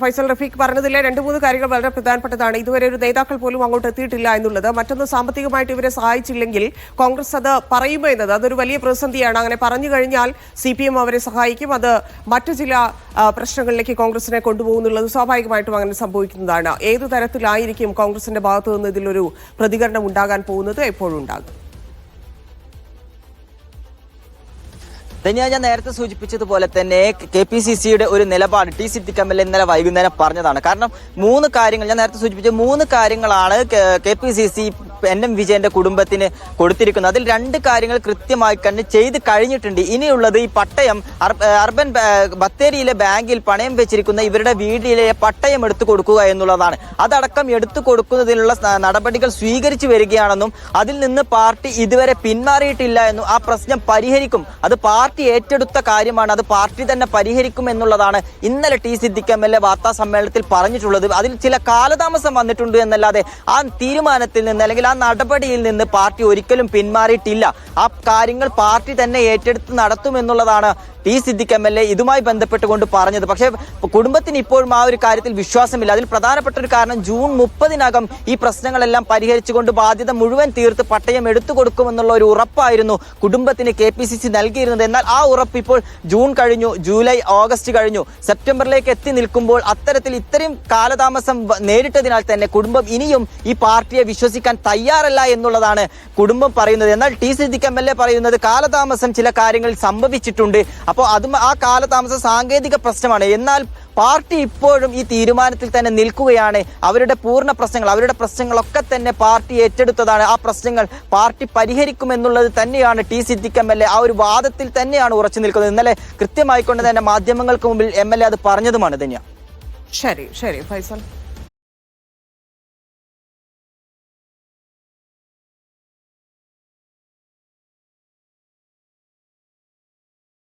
ഫൈസൽ റഫീഖ് പറഞ്ഞതിലെ രണ്ട് മൂന്ന് കാര്യങ്ങൾ വളരെ പ്രധാനപ്പെട്ടതാണ്. ഇതുവരെ ഒരു നേതാക്കൾ പോലും അങ്ങോട്ട് എത്തിയിട്ടില്ല എന്നുള്ളത്. മറ്റൊന്ന് സാമ്പത്തികമായിട്ട് ഇവരെ സഹായിച്ചില്ലെങ്കിൽ കോൺഗ്രസ് അത് പറയുമോ എന്നത് അതൊരു വലിയ പ്രതിസന്ധിയാണ്. അങ്ങനെ പറഞ്ഞു കഴിഞ്ഞാൽ സി പി എം അവരെ സഹായിക്കും. അത് മറ്റു ചില പ്രശ്നങ്ങളിലേക്ക് കോൺഗ്രസിനെ കൊണ്ടുപോകുന്നുള്ളത് സ്വാഭാവികമായിട്ടും അങ്ങനെ സംഭവിക്കുന്നതാണ്. ഏതു തരത്തിലായിരിക്കും കോൺഗ്രസിന്റെ ഭാഗത്തു നിന്ന് ഇതിലൊരു പ്രതികരണം ഉണ്ടാകാൻ പോകുന്നത്? എപ്പോഴും ഉണ്ടാകും. ധന്യ ഞാൻ നേരത്തെ സൂചിപ്പിച്ചതുപോലെ തന്നെ കെ പി സി സിയുടെ ഒരു നിലപാട് ടി സിദ്ദിഖ് എം എൽ ഇന്നലെ വൈകുന്നേരം പറഞ്ഞതാണ്. കാരണം മൂന്ന് കാര്യങ്ങൾ ഞാൻ നേരത്തെ സൂചിപ്പിച്ച മൂന്ന് കാര്യങ്ങളാണ് K P C C N M വിജയന്റെ കുടുംബത്തിന് കൊടുത്തിരിക്കുന്നത് അതിൽ രണ്ട് കാര്യങ്ങൾ കൃത്യമായി കണ്ട് ചെയ്ത് കഴിഞ്ഞിട്ടുണ്ട്. ഇനിയുള്ളത് ഈ പട്ടയം അർബൻ ബത്തേരിയിലെ ബാങ്കിൽ പണയം വെച്ചിരിക്കുന്ന ഇവരുടെ വീടിലെ പട്ടയം എടുത്തു കൊടുക്കുക എന്നുള്ളതാണ്. അതടക്കം എടുത്തു കൊടുക്കുന്നതിനുള്ള നടപടികൾ സ്വീകരിച്ചു വരികയാണെന്നും അതിൽ നിന്ന് പാർട്ടി ഇതുവരെ പിന്മാറിയിട്ടില്ല എന്നും ആ പ്രശ്നം പരിഹരിക്കും. അത് പാർട്ടി ഏറ്റെടുത്ത കാര്യമാണ്. അത് പാർട്ടി തന്നെ പരിഹരിക്കും എന്നുള്ളതാണ് ഇന്നലെ T Siddique M L A വാർത്താ സമ്മേളനത്തിൽ പറഞ്ഞിട്ടുള്ളത്. അതിൽ ചില കാലതാമസം വന്നിട്ടുണ്ട് എന്നല്ലാതെ ആ തീരുമാനത്തിൽ നിന്ന് അല്ലെങ്കിൽ ആ നടപടിയിൽ നിന്ന് പാർട്ടി ഒരിക്കലും പിന്മാറിയിട്ടില്ല. ആ കാര്യങ്ങൾ പാർട്ടി തന്നെ ഏറ്റെടുത്ത് നടത്തുമെന്നുള്ളതാണ് T Siddique M L A ഇതുമായി ബന്ധപ്പെട്ടുകൊണ്ട് പറഞ്ഞത്. പക്ഷേ കുടുംബത്തിന് ഇപ്പോഴും ആ ഒരു കാര്യത്തിൽ വിശ്വാസമില്ല. അതിൽ പ്രധാനപ്പെട്ട ഒരു കാരണം ജൂൺ മുപ്പതിനകം ഈ പ്രശ്നങ്ങളെല്ലാം പരിഹരിച്ചുകൊണ്ട് ബാധ്യത മുഴുവൻ തീർത്ത് പട്ടയം എടുത്തു കൊടുക്കുമെന്നുള്ള ഒരു ഉറപ്പായിരുന്നു കുടുംബത്തിന് കെ പി സി സി നൽകിയിരുന്നത്. എന്നാൽ ആ ഉറപ്പ് ഇപ്പോൾ ജൂൺ കഴിഞ്ഞു ജൂലൈ ഓഗസ്റ്റ് കഴിഞ്ഞു. സെപ്റ്റംബറിലേക്ക് എത്തി നിൽക്കുമ്പോൾ അത്തരത്തിൽ ഇത്രയും കാലതാമസം നേരിട്ടതിനാൽ തന്നെ കുടുംബം ഇനിയും ഈ പാർട്ടിയെ വിശ്വസിക്കാൻ തയ്യാറല്ല എന്നുള്ളതാണ് കുടുംബം പറയുന്നത്. എന്നാൽ T Siddique M L A പറയുന്നത് കാലതാമസം ചില കാര്യങ്ങൾ സംഭവിച്ചിട്ടുണ്ട്. അപ്പോൾ അതും ആ കാലതാമസം സാങ്കേതിക പ്രശ്നമാണ്. എന്നാൽ പാർട്ടി ഇപ്പോഴും ഈ തീരുമാനത്തിൽ തന്നെ നിൽക്കുകയാണ്. അവരുടെ പൂർണ പ്രശ്നങ്ങൾ അവരുടെ പ്രശ്നങ്ങളൊക്കെ തന്നെ പാർട്ടി ഏറ്റെടുത്തതാണ്. ആ പ്രശ്നങ്ങൾ പാർട്ടി പരിഹരിക്കുമെന്നുള്ളത് തന്നെയാണ് T Siddique M L A ആ ഒരു വാദത്തിൽ തന്നെയാണ് ഉറച്ചു നിൽക്കുന്നത്. ഇന്നലെ കൃത്യമായിക്കൊണ്ട് തന്നെ മാധ്യമങ്ങൾക്ക് മുമ്പിൽ എം എൽ എ അത് പറഞ്ഞതുമാണ് ധന്യ. ശരി ശരി. ഫൈസൽ.